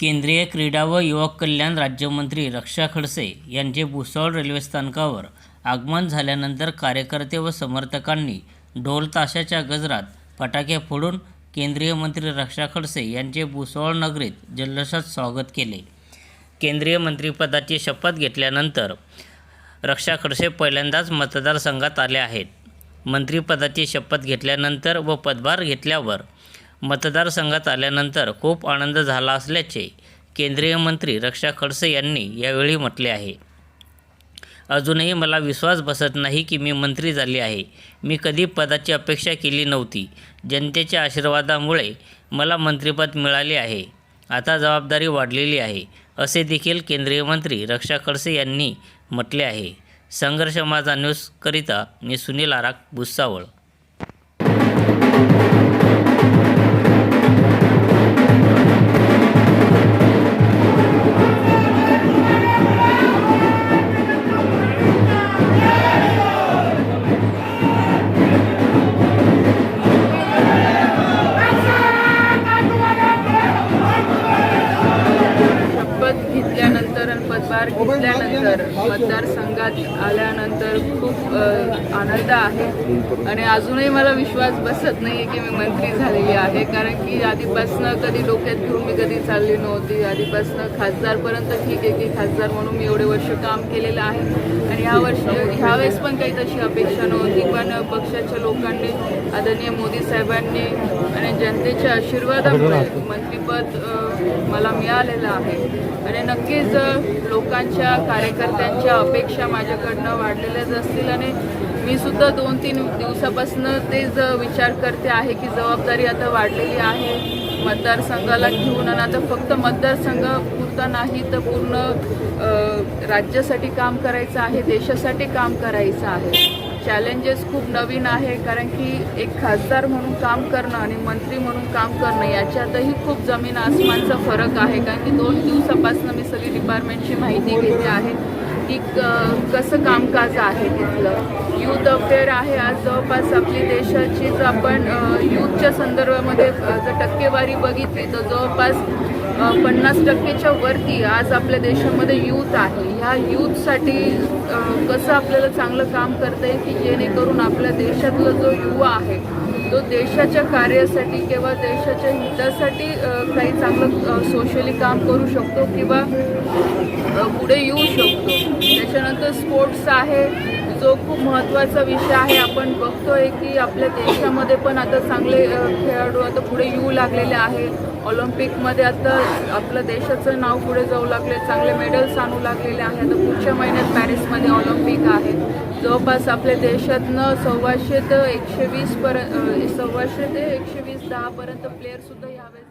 केंद्रीय क्रीडा व युवक कल्याण राज्यमंत्री रक्षा खडसे यांचे भुसावळ रेल्वे स्थानकावर आगमन झाल्यानंतर कार्यकर्ते व समर्थकांनी ढोल ताशाच्या गजरात फटाके फोडून केंद्रीय मंत्री रक्षा खडसे यांचे भुसावळ नगरीत जल्लोषात स्वागत केले. केंद्रीय मंत्रिपदाची शपथ घेतल्यानंतर रक्षा खडसे पहिल्यांदाच मतदारसंघात आले आहेत. मंत्रिपदाची शपथ घेतल्यानंतर व पदभार घेतल्यावर मतदारसंघात आल्यानंतर खूप आनंद झाला असल्याचे केंद्रीय मंत्री रक्षा खडसे यांनी यावेळी म्हटले आहे. अजूनही मला विश्वास बसत नाही की मी मंत्री झाले आहे. मी कधी पदाची अपेक्षा केली नव्हती. जनतेच्या आशीर्वादामुळे मला मंत्रिपद मिळाले आहे. आता जबाबदारी वाढलेली आहे असे देखील केंद्रीय मंत्री रक्षा खडसे यांनी म्हटले आहे. संघर्ष माझा न्यूजकरिता मी सुनील आराक भुसावळ. आणि घेतल्यानंतर मतदारसंघात आल्यानंतर खूप आनंद आहे. आणि अजूनही मला विश्वास बसत नाही आहे की मी मंत्री झालेली आहे. कारण की आधीपासनं कधी डोक्यात घेऊन मी कधी चालली नव्हती. आधीपासनं खासदारपर्यंत ठीक आहे की खासदार म्हणून मी एवढे वर्ष काम केलेलं आहे. आणि ह्या वर्ष ह्यावेळेस पण काही तशी अपेक्षा नव्हती. पण पक्षाच्या लोकांनी आदरणीय मोदी साहेबांनी आणि जनतेच्या आशीर्वादामुळे मंत्रिपद मला मिळालेलं आहे. आणि नक्कीच लोक लोकांच्या कार्यकर्त्यांच्या अपेक्षा माझ्याकडनं वाढलेल्याच असतील आणि मी सुद्धा दोन तीन दिवसापासून तेच विचार करते आहे की जबाबदारी आता वाढलेली आहे. मतदारसंघाला घेऊन आणि आता फक्त मतदारसंघ पुरता नाही तर पूर्ण राज्यासाठी काम करायचं आहे देशासाठी काम करायचं आहे. चॅलेंजेस खूप नवीन आहे कारण की एक खासदार म्हणून काम करणं आणि मंत्री म्हणून काम करणं याच्यातही खूप जमीन आसमानचा फरक आहे. कारण की दोन दिवसापासून मी सगळी डिपार्टमेंटची माहिती घेते आहे. की कसं कामकाज आहे तिथलं. यूथ अफेअर आहे आज जवळपास आपली देशाची. जर आपण यूथच्या संदर्भामध्ये जर टक्केवारी बघितली तर जवळपास पन्नास टक्केच्या वरती आज आपल्या देशामध्ये यूथ आहे. ह्या यूथसाठी कसं आपल्याला चांगलं काम करता येईल की जेणेकरून आपल्या देशातला जो युवा आहे तो देशाच्या कार्यासाठी किंवा देशाच्या हितासाठी काही चांगलं सोशली काम करू शकतो किंवा पुढे येऊ शकतो. तर स्पोर्ट्स आहे. जो खूप महत्त्वाचा विषय आहे. आपण बघतोय की आपल्या देशामध्ये पण आता चांगले खेळाडू आता पुढे येऊ लागलेले आहे. ऑलिम्पिकमध्ये आता आपलं देशाचं नाव पुढे जाऊ लागले चांगले मेडल्स आणू लागलेले आहे. आता पुढच्या महिन्यात पॅरिसमध्ये ऑलिम्पिक आहे. जवळपास आपल्या देशातनं सव्वाशे ते एकशे वीसपर्यंत सव्वाशे ते एकशे वीस दहापर्यंत प्लेयरसुद्धा यावेळेस